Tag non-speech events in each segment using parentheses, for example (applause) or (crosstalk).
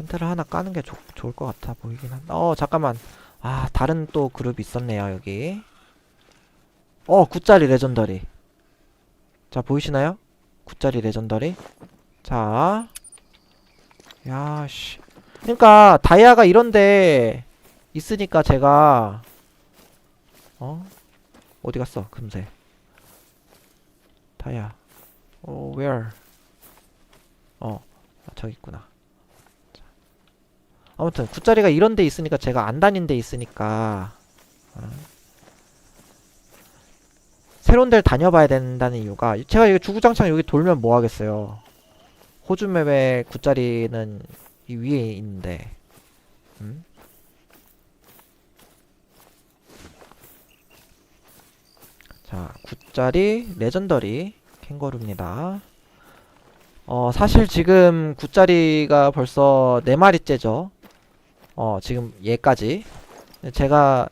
텐트를 하나 까는 게 좋, 좋을 것 같아 보이긴 한다. 어, 잠깐만. 아, 다른 또 그룹 있었네요, 여기. 어, 9짜리 레전더리. 자, 보이시나요? 9짜리 레전더리. 자. 야, 씨. 그러니까 다이아가 이런데 있으니까 제가 어? 어디 갔어? 금세. 다이아. 어, where? 어, 아, 저기 있구나. 자. 아무튼 9짜리가 이런 데 있으니까 제가 안 다닌 데 있으니까 어. 새로운 데를 다녀봐야 된다는 이유가 제가 이거 주구장창 여기 돌면 뭐 하겠어요. 호주 맵의 9짜리는 이 위에 있는데 음? 자 9짜리 레전더리 캥거루입니다 어 사실 지금 9짜리가 벌써 4마리째죠 어 지금 얘까지. 제가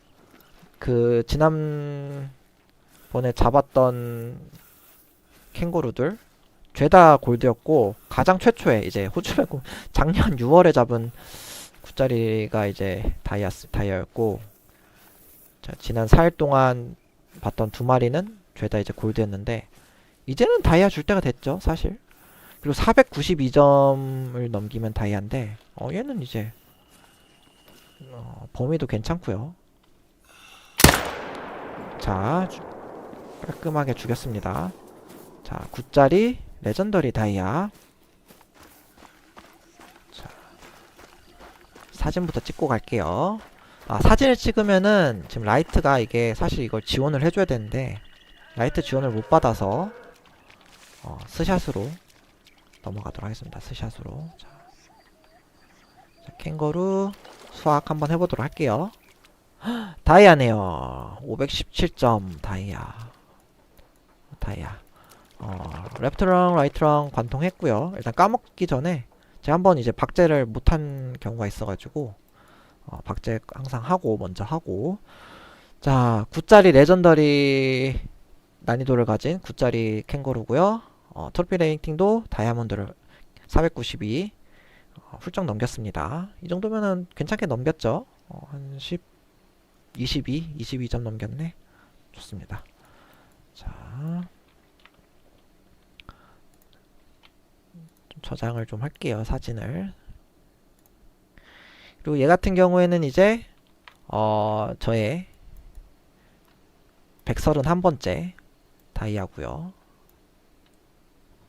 그 지난 번에 잡았던 캥거루들 죄다 골드였고 가장 최초에 이제 호주 말고 (laughs) 작년 6월에 잡은 9짜리가 이제 다이아 다이아였고 자, 지난 4일 동안 봤던 두 마리는 죄다 이제 골드였는데 이제는 다이아 줄 때가 됐죠 사실. 그리고 492점을 넘기면 다이아인데 어 얘는 이제 어, 범위도 괜찮고요. 자 주- 깔끔하게 죽였습니다. 자 9짜리 레전더리 다이아. 자 사진부터 찍고 갈게요. 아 사진을 찍으면은 지금 라이트가 이게 사실 이걸 지원을 해줘야 되는데 라이트 지원을 못 받아서 어, 스샷으로 넘어가도록 하겠습니다. 스샷으로. 자, 자 캥거루 수학 한번 해보도록 할게요. 헉, 다이아네요. 517점 다이아. 다이아. 어, 랩트랑 라이트랑 관통했고요. 일단 까먹기 전에 제가 한번 이제 박제를 못한 경우가 있어가지고 어, 박제 항상 하고 먼저 하고. 자 9짜리 레전더리 난이도를 가진 9짜리 캥거루고요. 어, 트로피 레이팅도 다이아몬드를 492 어, 훌쩍 넘겼습니다. 이 정도면은 괜찮게 넘겼죠. 어, 한 10, 22, 22점 넘겼네. 좋습니다. 자. 좀 저장을 좀 할게요 사진을 그리고 얘 같은 경우에는 이제 어 저의 131번째 다이아고요